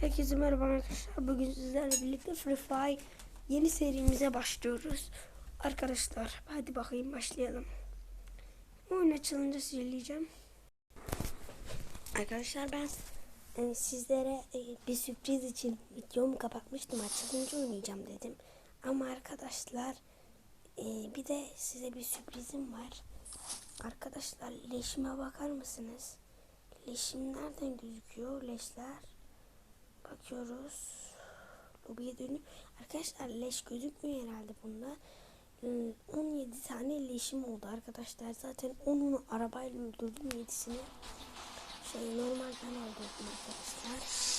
Herkese merhaba arkadaşlar. Bugün sizlerle birlikte Free Fire yeni serimize başlıyoruz. Arkadaşlar hadi bakayım başlayalım. Oyun açılınca söyleyeceğim. Arkadaşlar ben e, sizlere e, bir sürpriz için videomu kapatmıştım. Açılınca oynayacağım dedim. Ama arkadaşlar e, bir de size bir sürprizim var. Arkadaşlar leşime bakar mısınız? Leşim nereden gözüküyor leşler? Bakıyoruz. Lobiye dönüyor. Arkadaşlar leş gözükmüyor herhalde bunda. Ee, 17 tane leşim oldu arkadaşlar. Zaten 10'unu arabayla öldürdüm. 7'sini şey normalden öldürdüm arkadaşlar.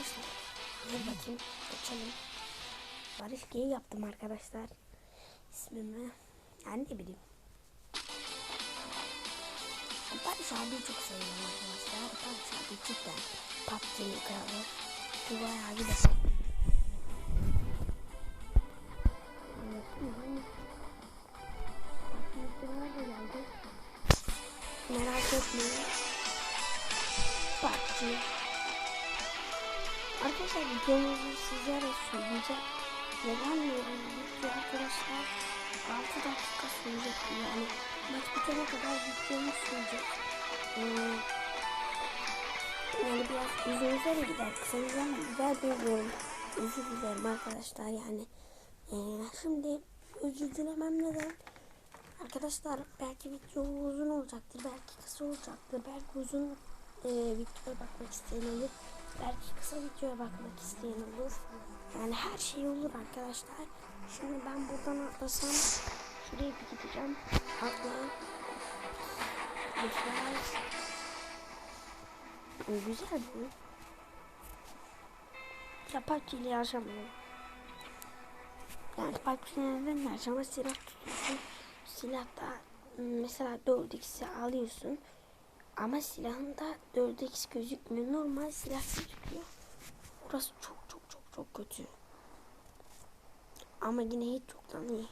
Arkadaşlar bir bakayım geçelim. Barış G yaptım arkadaşlar. İsmimi yani ne bileyim. Barış abi çok seviyorum arkadaşlar. Barış abi cidden PUBG'nin kralı. Dubai abi de sizlere söyleyeceğim. Neden diyorum video arkadaşlar 6 dakika sürecek yani maç bitene kadar videomuz sürecek. Ee, yani biraz uzun da gider kısa yüzden gider bilmiyorum. Özür dilerim arkadaşlar yani. Ee, şimdi özür dilemem neden? Arkadaşlar belki video uzun olacaktır, belki kısa olacaktır, belki uzun e, videoya bakmak isteyen olur. Belki kısa videoya bakmak isteyen olur. Yani her şey olur arkadaşlar. Şimdi ben buradan atlasam şuraya bir gideceğim. Atla. Güzel. Güzel bu. Ya PUBG ile yaşamıyorum. Yani PUBG neden yaşama silah tutuyorsun. Silahta mesela 4x'i alıyorsun. Ama silahında 4x gözükmüyor. Normal silah gözüküyor. Burası çok çok çok çok kötü. Ama yine hiç çoktan iyi.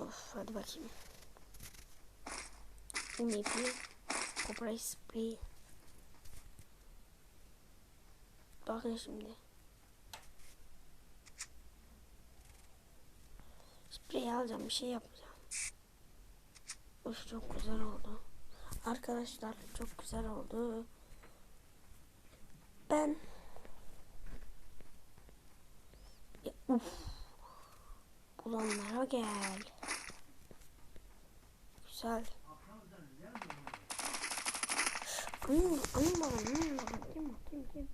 Of hadi bakayım. Neydi? Cobra Spray. Bakın şimdi. Sprey alacağım bir şey yapacağım. Of çok güzel oldu. Arkadaşlar çok güzel oldu. Ben ya, uf. Bulanlara gel. Güzel. Anam, anam baba, anam. Kim kim, kim?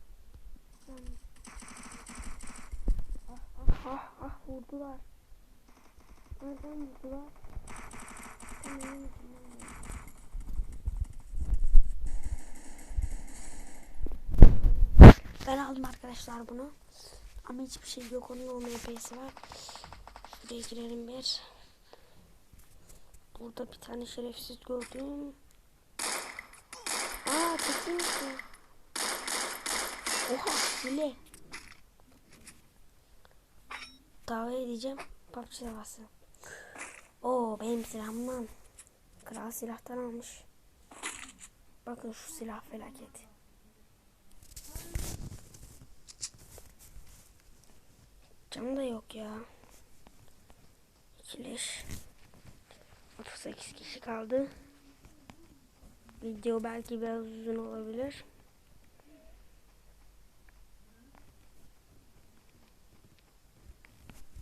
Ah, ah, ah, ah, vurdular. Nereden vurdular? Ben aldım arkadaşlar bunu. Ama hiçbir şey yok. Onun peysi var. Şuraya girelim bir. Burada bir tane şerefsiz gördüm. Aa çekil misin? Oha hile. Davet edeceğim. PUBG davası. Oo benim silahımdan. Kral silahtan almış. Bakın şu silah felaket. Cam da yok ya. İkileş. 38 kişi kaldı. Video belki biraz uzun olabilir.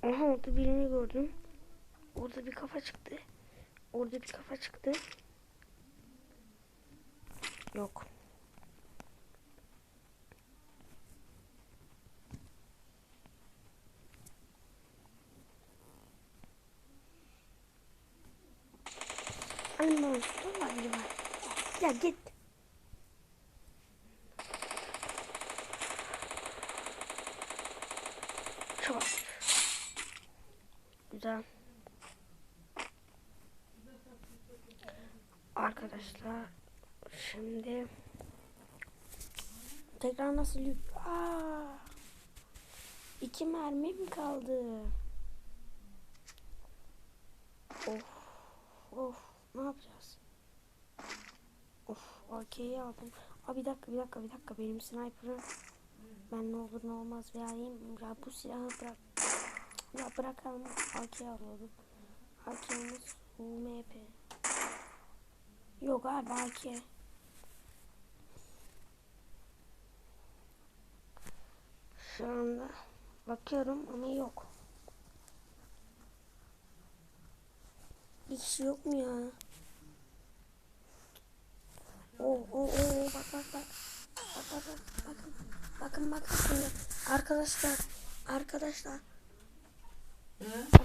Aha orada birini gördüm. Orada bir kafa çıktı. Orada bir kafa çıktı. Yok. Ay monster var ya. Ya git. Çok. Güzel. Arkadaşlar şimdi tekrar nasıl yük? Aa! İki mermi mi kaldı? Of. Of. Ne yapacağız? Of. AK'yi aldım. Aa bir dakika bir dakika bir dakika benim sniper'ı ben ne olur ne olmaz vereyim. Ya bu silahı bırak. Ya bırakalım. AK alıyordum. AK'miz UMP. Yok abi AK. Şu anda bakıyorum ama yok. Bir kişi yok mu ya? Oo oo oo bak bak bak. Bak bak bak bakın. Bakın bakın şimdi. Arkadaşlar arkadaşlar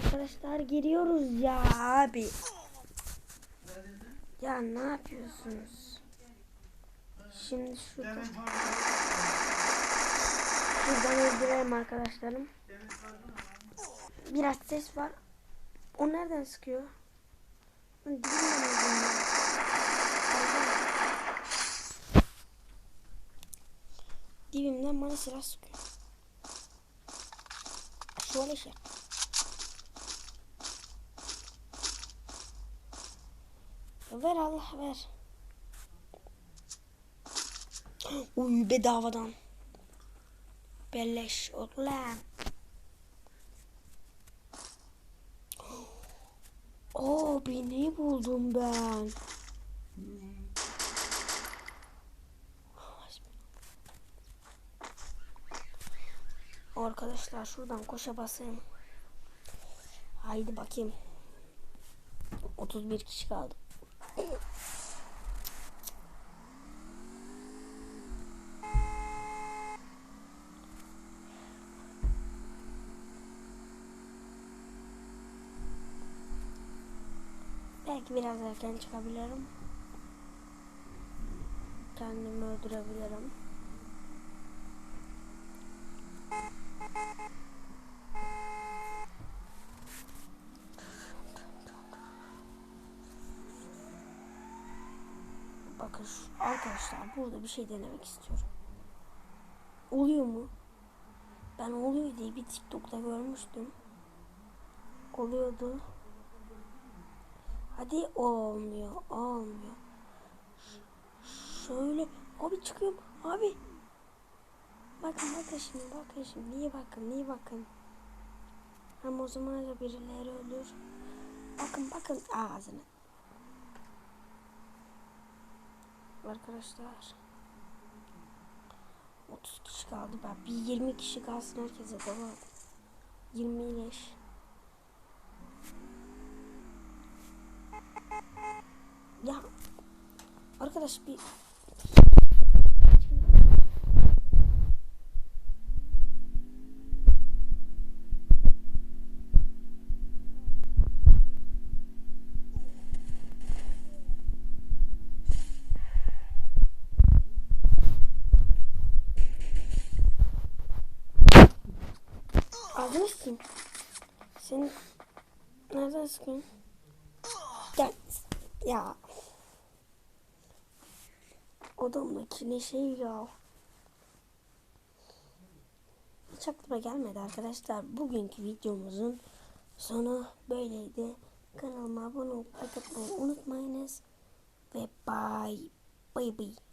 arkadaşlar giriyoruz ya abi. Ya ne yapıyorsunuz? Şimdi şuradan şuradan öldürelim arkadaşlarım. Biraz ses var. O nereden sıkıyor? Dibimden bana silah sıkıyor. Şöyle şey. Ver Allah ver. Uy bedavadan. Belleş ulan. Oo beni buldum ben. Arkadaşlar şuradan koşa basayım. Haydi bakayım. 31 kişi kaldı. Belki biraz erken çıkabilirim. Kendimi öldürebilirim. Şu- arkadaşlar burada bir şey denemek istiyorum. Oluyor mu? Ben oluyor diye bir TikTok'ta görmüştüm. Oluyordu. Hadi olmuyor, olmuyor. Ş- şöyle, abi çıkıyorum, abi. Bakın bakın şimdi, bakın şimdi, iyi bakın, iyi bakın. Hem o zaman da birileri ölür. Bakın bakın ağzını. Arkadaşlar. 30 kişi kaldı. Ben bir 20 kişi kalsın herkese baba. 20 ileş. Ya arkadaş bir sıkıyorsun? Gel. Ya. Odamdaki ne şey ya. Hiç aklıma gelmedi arkadaşlar. Bugünkü videomuzun sonu böyleydi. Kanalıma abone olup unutmayınız. Ve bye. Bye bye.